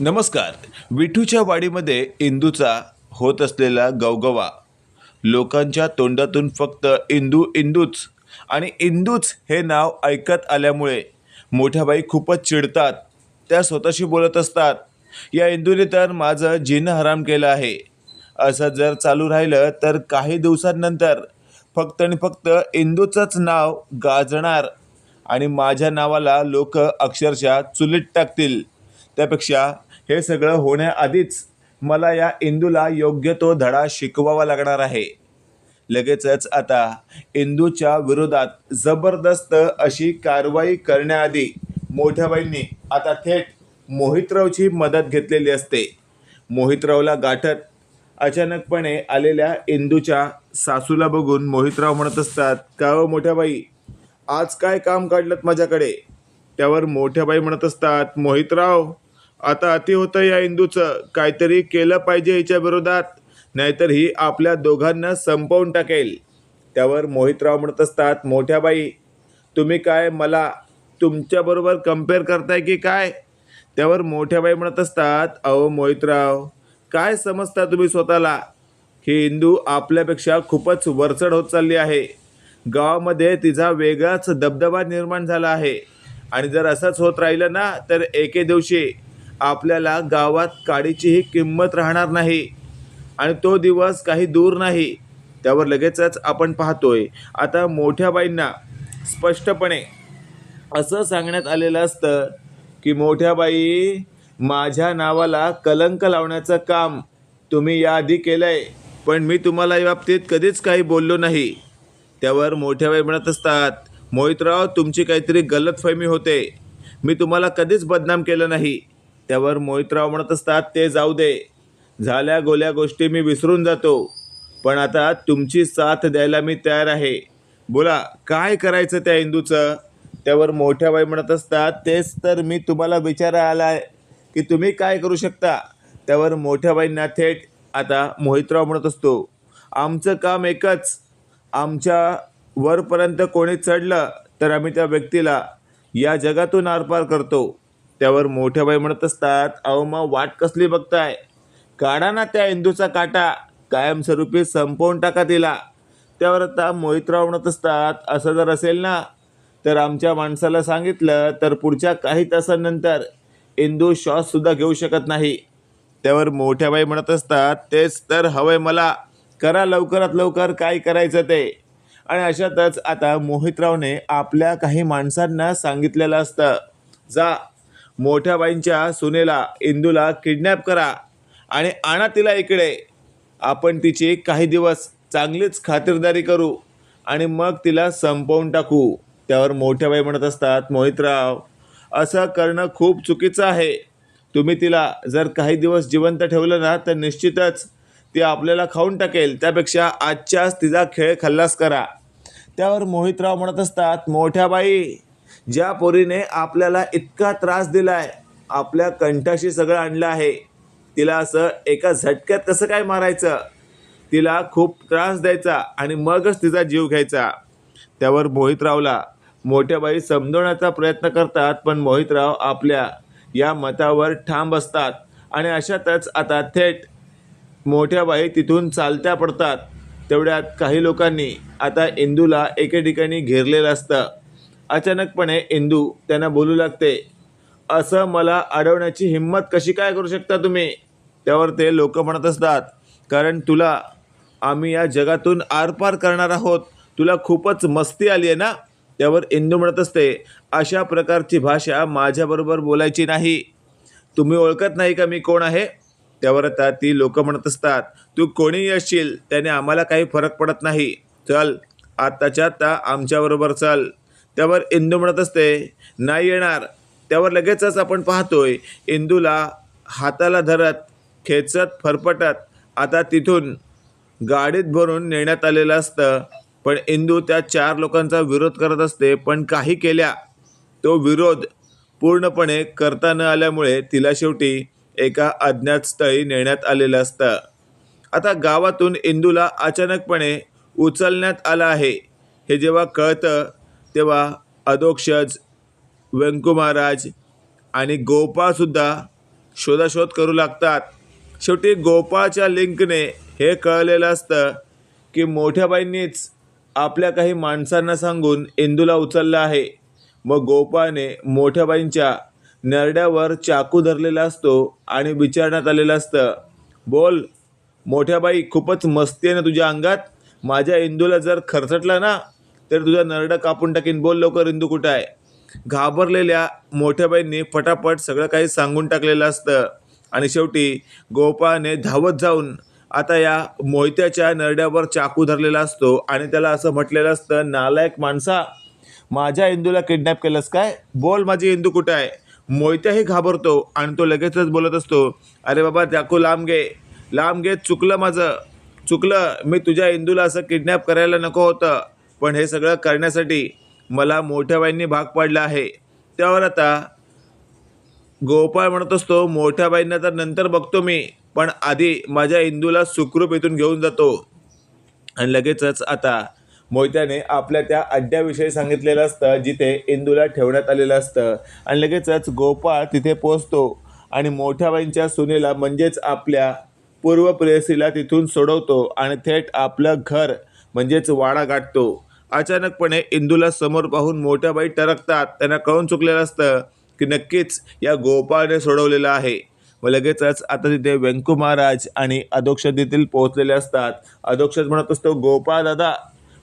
नमस्कार. विठूच्या वाडीमध्ये इंदूचा होत असलेला गवगवा. लोकांच्या तोंडातून फक्त इंदू इंदूच आणि इंदूच हे नाव ऐकत आल्यामुळे मोठ्या बाई खूपच चिडतात. त्या स्वतःशी बोलत असतात या इंदूने तर माझं जिन हराम केलं आहे. असं जर चालू राहिलं तर काही दिवसांनंतर फक्त आणि फक्त इंदूचंच नाव गाजणार आणि माझ्या नावाला लोक अक्षरशः चुलीत टाकतील. त्यापेक्षा हे सगळं होण्याआधीच मला या इंदूला योग्य तो धडा शिकवावा लागणार आहे. लगेचच आता इंदूच्या विरोधात जबरदस्त अशी कारवाई करण्याआधी मोठ्याबाईंनी आता थेट मोहितरावची मदत घेतलेली असते. मोहितरावला गाठत अचानकपणे आलेल्या इंदूच्या सासूला बघून मोहितराव म्हणत असतात का हो मोठ्याबाई आज काय काम काढलं माझ्याकडे? त्यावर मोठ्याबाई म्हणत असतात मोहितराव आता अति होतं या इंदूचं काहीतरी केलं पाहिजे हिच्या विरोधात. नाहीतर ही आपल्या दोघांना संपवून टाकेल. त्यावर मोहितराव म्हणत असतात मोठ्याबाई तुम्ही काय मला तुमच्याबरोबर कंपेअर करताय की काय? त्यावर मोठ्याबाई म्हणत असतात अहो मोहितराव काय समजता तुम्ही स्वतःला? ही इंदू आपल्यापेक्षा खूपच वरचढ होत चालली आहे. गावामध्ये तिचा वेगळाच दबदबा निर्माण झाला आहे. आणि जर असंच होत राहिलं ना तर एके दिवशी आपल्याला गावात काडीचीही किंमत राहणार नाही. आणि तो दिवस काही दूर नाही. त्यावर लगेचच आपण पाहतोय. आता मोठ्या बाईंना स्पष्टपणे असं सांगण्यात आलेलं असतं की मोठ्या बाई माझ्या नावाला कलंक लावण्याचं काम तुम्ही याआधी केलं आहे पण मी तुम्हाला या बाबतीत कधीच काही बोललो नाही. त्यावर मोठ्या बाई म्हणत असतात मोहितराव तुमची काहीतरी गलतफहमी होते. मी तुम्हाला कधीच बदनाम केलं नाही. त्यावर मोहितराव म्हणत असतात ते जाऊ दे. झाल्या गोल्या गोष्टी मी विसरून जातो. पण आता तुमची साथ द्यायला मी तयार आहे. बोला काय करायचं त्या इंदूचं? त्यावर मोठ्या बाई म्हणत असतात तेच तर मी तुम्हाला विचारायला आलाय की तुम्ही काय करू शकता? त्यावर मोठ्या बाईंना थेट आता मोहितराव म्हणत असतो आमचं काम एकच. आमच्या वरपर्यंत कोणी चढलं तर आम्ही त्या व्यक्तीला या जगातून आरपार करतो. त्यावर मोठ्याबाई म्हणत असतात अहो मग वाट कसली बघताय? काढा ना त्या इंदूचा काटा कायमस्वरूपी संपवून टाका तिला. त्यावर आता मोहितराव म्हणत असतात असं जर असेल ना तर आमच्या माणसाला सांगितलं तर पुढच्या काही तासांनंतर इंदू श्वाससुद्धा घेऊ शकत नाही. त्यावर मोठ्या बाई म्हणत असतात तेच तर हवंय मला करा लवकरात लवकर काय करायचं ते. आणि अशातच आता मोहितरावने आपल्या काही माणसांना सांगितलेलं असतं जा मोठ्या बाईंच्या सुनेला इंदूला किडनॅप करा आणि आणा तिला इकडे. आपण तिची काही दिवस चांगलीच खातिरदारी करू आणि मग तिला संपवून टाकू. त्यावर मोठ्या बाई म्हणत असतात मोहितराव असं करणं खूप चुकीचं आहे. तुम्ही तिला जर काही दिवस जिवंत ठेवलं ना तर निश्चितच ती आपल्याला खाऊन टाकेल. त्यापेक्षा आजच्याच तिचा खेळ खल्लास करा. त्यावर मोहितराव म्हणत असतात मोठ्या बाई ज्या पोरीने आपल्याला इतका त्रास दिला आहे आपल्या कंठाशी सगळं आणलं आहे तिला असं एका झटक्यात कसं काय मारायचं? तिला खूप त्रास द्यायचा आणि मगच तिचा जीव घ्यायचा. त्यावर मोहितरावला मोठ्या बाई समजवण्याचा प्रयत्न करतात पण मोहितराव आपल्या या मतावर ठाम बसतात आणि अशातच आता थेट मोठ्या बाई तिथून चालत्या पडतात. तेवढ्यात काही लोकांनी आता इंदूला एके ठिकाणी घेरलेलं असतं. अचानकपणे इंदू त्यांना बोलू लागते असं मला अडवण्याची हिंमत कशी काय करू शकता तुम्ही? त्यावर ते लोक म्हणत असतात कारण तुला आम्ही या जगातून आरपार करणार आहोत. तुला खूपच मस्ती आली आहे ना? त्यावर इंदू म्हणत असते अशा प्रकारची भाषा माझ्याबरोबर बोलायची नाही. तुम्ही ओळखत नाही का मी कोण आहे? त्यावर आता ती लोक म्हणत असतात तू कोणीही असशील त्याने आम्हाला काही फरक पडत नाही. चल आत्ताच्या आत्ता आमच्याबरोबर चल. त्यावर इंदू म्हणत असते नाही येणार. त्यावर लगेचच आपण पाहतोय इंदूला हाताला धरत खेचत फरफटत आता तिथून गाडीत भरून नेण्यात आलेलं असतं. पण इंदू त्या चार लोकांचा विरोध करत असते पण काही केल्या. तो विरोध पूर्णपणे करता न आल्यामुळे तिला शेवटी एका अज्ञात स्थळी नेण्यात आलेलं असतं. आता गावातून इंदूला अचानकपणे उचलण्यात आलं आहे. हे जेव्हा कळतं तेव्हा अधोक्षज व्यंकू महाराज आणि गोपाळसुद्धा शोधाशोध करू लागतात. शेवटी गोपाळच्या लिंकने हे कळलेलं असतं की मोठ्याबाईंनीच आपल्या काही माणसांना सांगून इंदूला उचललं आहे. मग गोपाळने मोठ्याबाईंच्या नरड्यावर चाकू धरलेला असतो आणि विचारण्यात आलेलं असतं बोल मोठ्याबाई खूपच मस्ती आहे ना तुझ्या अंगात? माझ्या इंदूला जर खरचटला ना तर तुझा नरडं कापून टाकीन. बोल लवकर इंदू कुठं आहे? घाबरलेल्या मोठ्याबाईंनी फटाफट सगळं काही सांगून टाकलेलं असतं. आणि शेवटी गोपाळने धावत जाऊन आता या मोहित्याच्या नरड्यावर चाकू धरलेला असतो आणि त्याला असं म्हटलेलं असतं नालायक माणसा माझ्या इंदूला किडनॅप केलंस काय? बोल माझी इंदू कुठं आहे? मोहित्याही घाबरतो आणि तो लगेचच बोलत असतो अरे बाबा चाकू लांब घे. लांब घे चुकलं माझं. चुकलं. मी तुझ्या इंदूला असं किडनॅप करायला नको होतं. पण हे सगळं करण्यासाठी मला मोठ्या बाईंनी भाग पाडला आहे. त्यावर आता गोपाळ म्हणत असतो मोठ्या बाईंना तर नंतर बघतो मी पण आधी माझ्या इंदूला सुखरूप इथून घेऊन जातो. आणि लगेचच आता मोहित्याने आपल्या त्या अड्ड्याविषयी सांगितलेलं असतं जिथे इंदूला ठेवण्यात आलेलं असतं. आणि लगेचच गोपाळ तिथे पोचतो आणि मोठ्याबाईंच्या सुनेला म्हणजेच आपल्या पूर्व प्रेयसीला तिथून सोडवतो. आणि थेट आपलं घर म्हणजेच वाडा गाठतो. अचानकपणे इंदूला समोर पाहून मोठ्याबाई टरकतात. त्यांना कळून चुकलेलं असतं की नक्कीच या गोपाळने सोडवलेलं आहे. व लगेचच आता तिथे व्यंकू महाराज आणि अधोक्षज पोहोचलेले असतात. अधोक्षज म्हणत असतो गोपाळ दादा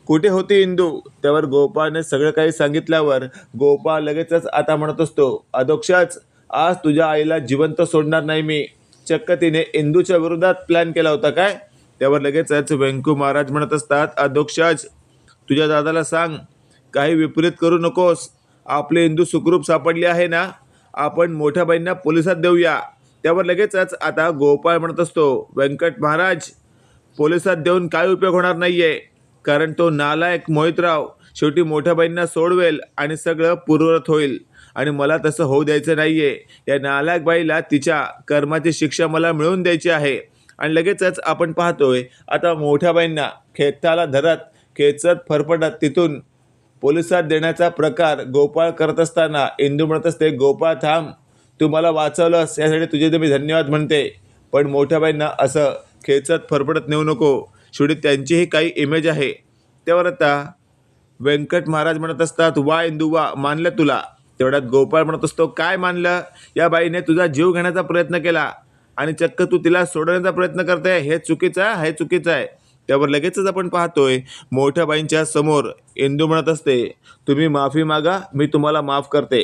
कुठे होती इंदू? त्यावर गोपाळने सगळं काही सांगितल्यावर गोपाळ लगेचच आता म्हणत असतो अधोक्षच आज तुझ्या आईला जिवंत सोडणार नाही मी. चक्क तिने इंदूच्या विरोधात प्लॅन केला होता काय? त्यावर लगेचच व्यंकू महाराज म्हणत असतात अध्यक्षाज तुझ्या दादाला सांग काही विपरीत करू नकोस. आपले हिंदू सुखरूप सापडली आहे ना? आपण मोठ्या बाईंना पोलिसात देऊया. त्यावर लगेचच आता गोपाळ म्हणत असतो व्यंकट महाराज पोलिसात देऊन काय उपयोग होणार नाही आहे कारण तो नालायक मोहितराव शेवटी मोठ्या बाईंना सोडवेल आणि सगळं पूर्वरत होईल. आणि मला तसं होऊ द्यायचं नाही आहे या नालायक बाईला तिच्या कर्माची शिक्षा मला मिळवून द्यायची आहे. आणि लगेचच आपण पाहतोय आता मोठ्या बाईंना धरत खेचत फरफडत तिथून पोलिसात देण्याचा प्रकार गोपाळ करत असताना इंदू म्हणत असते गोपाळ थांब तू मला वाचवलंस यासाठी तुझे तर मी धन्यवाद म्हणते. पण मोठ्या बाईंना असं खेचत फरफडत नेऊ नको. शेवटी त्यांचीही काही इमेज आहे. त्यावर आता व्यंकट महाराज म्हणत असतात वा इंदू वा मानलं तुला. तेवढ्यात गोपाळ म्हणत असतो काय मानलं? या बाईने तुझा जीव घेण्याचा प्रयत्न केला. आणि चक्क तू तिला सोडवण्याचा प्रयत्न करते हे चुकीचं आहे हे चुकीचं आहे. त्यावर लगेचच आपण पाहतोय मोठ्या बाईंच्या समोर इंदू म्हणत असते तुम्ही माफी मागा मी तुम्हाला माफ करते.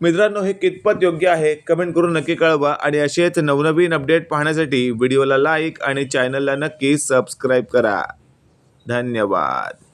मित्रांनो हे कितपत योग्य आहे कमेंट करून नक्की कळवा आणि असेच नवनवीन अपडेट पाहण्यासाठी व्हिडिओला लाईक आणि चॅनलला नक्की सबस्क्राईब करा. धन्यवाद.